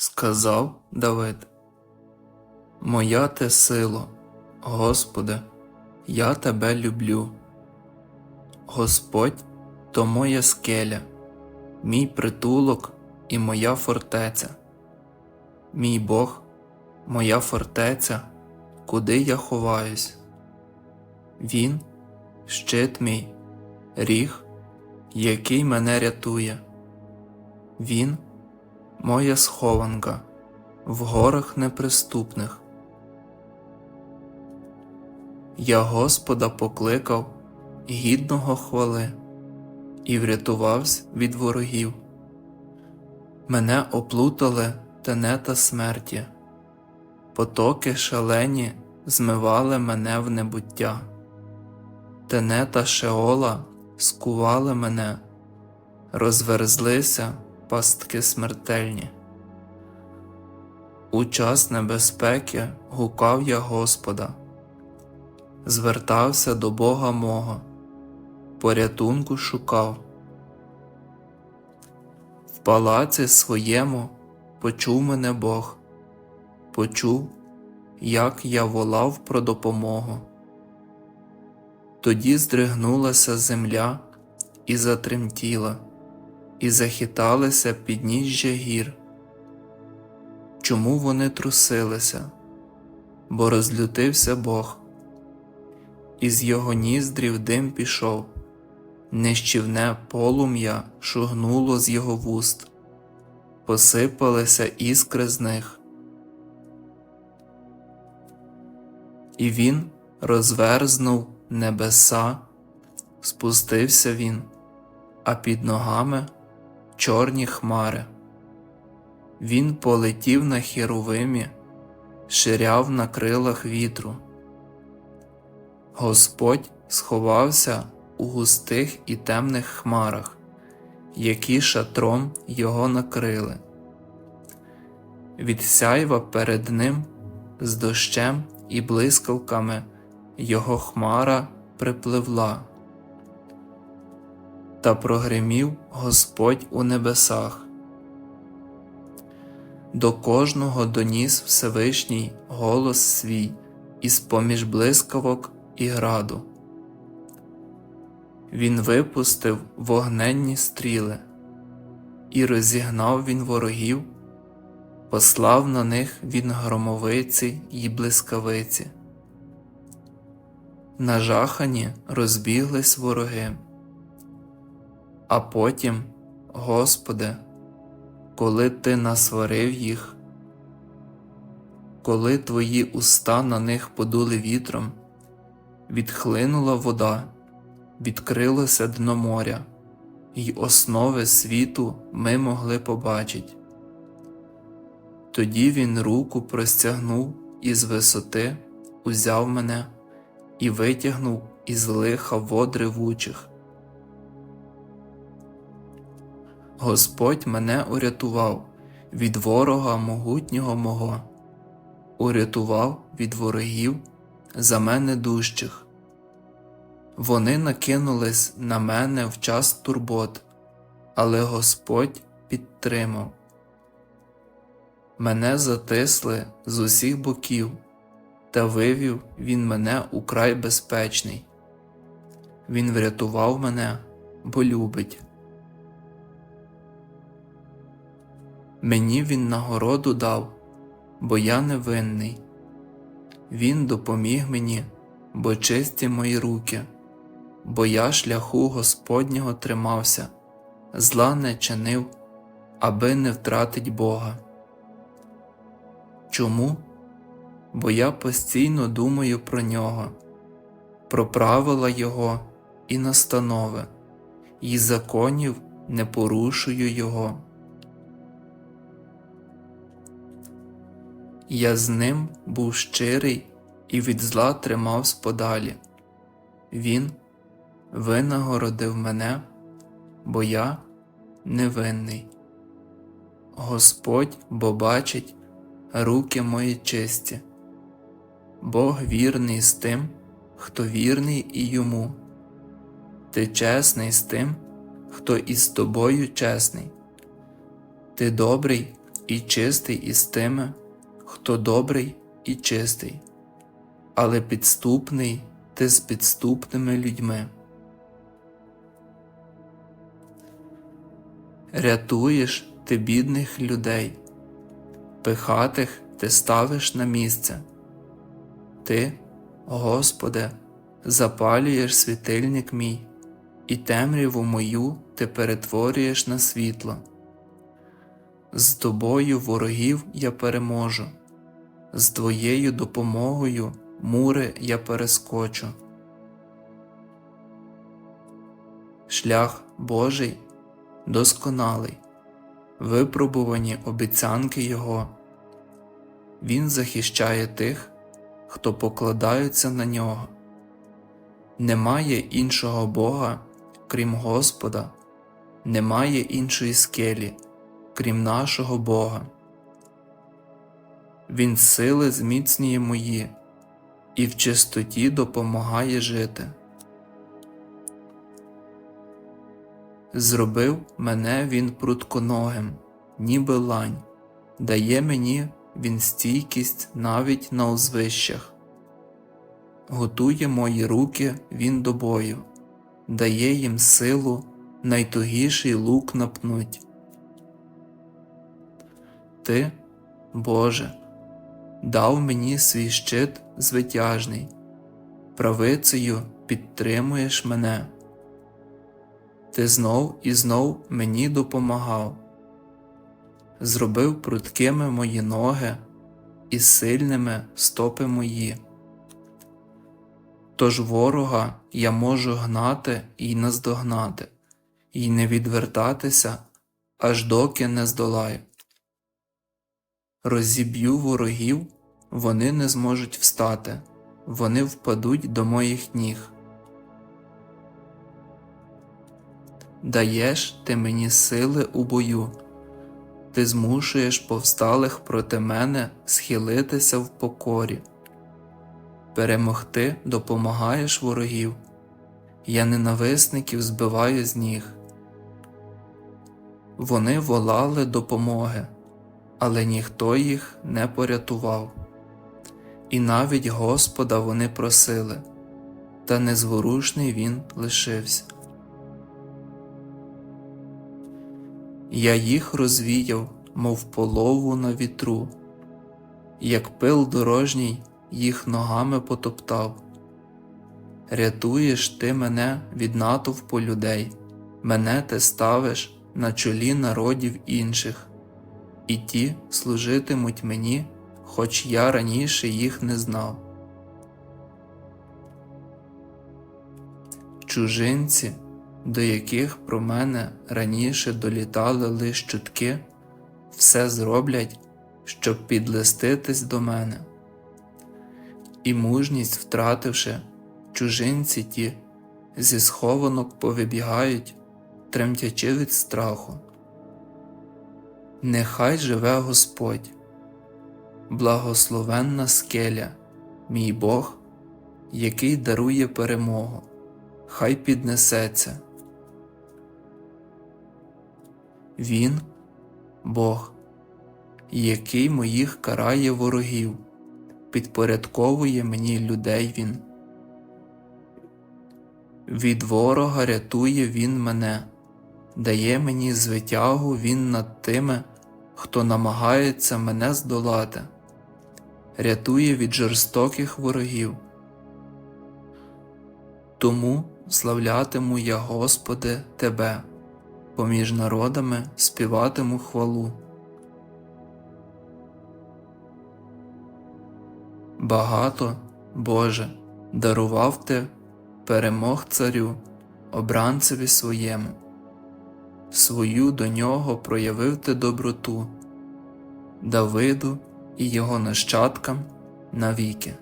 сказав Давид. Моя ти сило, Господи, я тебе люблю. Господь то моя скеля, мій притулок і моя фортеця. Мій Бог, моя фортеця, куди я ховаюсь. Він щит мій, ріг, який мене рятує. Він моя схованка в горах неприступних. Я Господа покликав гідного хвали і врятувався від ворогів. Мене оплутали тенета смерті, потоки шалені змивали мене в небуття, тенета Шеола скували мене, розверзлися пастки смертельні. У час небезпеки гукав я Господа, звертався до Бога мого, порятунку шукав. В палаці своєму почув мене Бог, почув, як я волав про допомогу. Тоді здригнулася земля і затремтіла, і захиталися підніжжя гір. Чому вони трусилися? Бо розлютився Бог. Із його ніздрів дим пішов, нищівне полум'я шугнуло з його вуст, посипалися іскри з них. І він розверзнув небеса, спустився він, а під ногами чорні хмари. Він полетів на херовимі, ширяв на крилах вітру. Господь сховався у густих і темних хмарах, які шатром його накрили. Від сяйва перед ним з дощем і блискавками його хмара припливла. Та прогримів Господь у небесах. До кожного доніс Всевишній голос свій із поміж блискавок і граду. Він випустив вогненні стріли, і розігнав він ворогів, послав на них він громовиці й блискавиці. Нажахані розбіглись вороги. А потім, Господи, коли Ти насварив їх, коли Твої уста на них подули вітром, відхлинула вода, відкрилося дно моря, й основи світу ми могли побачить. Тоді він руку простягнув із висоти, узяв мене і витягнув із лиха вод ревучих. Господь мене урятував від ворога могутнього мого, урятував від ворогів за мене дужчих. Вони накинулись на мене в час турбот, але Господь підтримав. Мене затисли з усіх боків, та вивів він мене у край безпечний. Він врятував мене, бо любить. Мені він нагороду дав, бо я невинний. Він допоміг мені, бо чисті мої руки, бо я шляху Господнього тримався, зла не чинив, аби не втратить Бога. Чому? Бо я постійно думаю про нього, про правила Його і настанови, і законів не порушую Його. Я з ним був щирий і від зла тримавсь подалі. Він винагородив мене, бо я невинний. Господь бо бачить руки мої чисті, Бог вірний з тим, хто вірний і йому. Ти чесний з тим, хто із тобою чесний. Ти добрий і чистий із тими, хто добрий і чистий, але підступний ти з підступними людьми. Рятуєш ти бідних людей, пихатих ти ставиш на місце. Ти, Господи, запалюєш світильник мій, і темряву мою ти перетворюєш на світло. З тобою ворогів я переможу, з твоєю допомогою мури я перескочу. Шлях Божий досконалий, випробувані обіцянки Його. Він захищає тих, хто покладаються на нього. Немає іншого Бога, крім Господа, немає іншої скелі, крім нашого Бога. Він сили зміцнює мої і в чистоті допомагає жити. Зробив мене він прутконогим, ніби лань, дає мені він стійкість навіть на узвищах. Готує мої руки він до бою, дає їм силу найтугіший лук напнуть. Ти, Боже, дав мені свій щит звитяжний, правицею підтримуєш мене. Ти знов і знов мені допомагав, зробив пруткими мої ноги і сильними стопи мої. Тож ворога я можу гнати і наздогнати, і не відвертатися, аж доки не здолаю. Розіб'ю ворогів, вони не зможуть встати, вони впадуть до моїх ніг. Даєш ти мені сили у бою, ти змушуєш повсталих проти мене схилитися в покорі. Перемогти допомагаєш ворогів, я ненависників збиваю з ніг. Вони волали допомоги, але ніхто їх не порятував, і навіть Господа вони просили, та незворушний він лишився. Я їх розвіяв, мов полову на вітру, як пил дорожній їх ногами потоптав. Рятуєш ти мене від натовпу людей, мене ти ставиш на чолі народів інших, і ті служитимуть мені, хоч я раніше їх не знав. Чужинці до яких про мене раніше долітали лиш чутки, все зроблять, щоб підлиститись до мене. І мужність втративши, чужинці ті зі схованок повибігають, тремтячи від страху. Нехай живе Господь, благословенна скеля, мій Бог, який дарує перемогу, хай піднесеться. Він Бог, який моїх карає ворогів, підпорядковує мені людей Він. Від ворога рятує Він мене, дає мені звитягу Він над тими, хто намагається мене здолати, рятує від жорстоких ворогів. Тому славлятиму я, Господи, Тебе поміж народами співатиму хвалу. Багато, Боже, дарував ти перемог царю, обранцеві своєму, свою до нього проявив ти доброту, Давиду і його нащадкам навіки.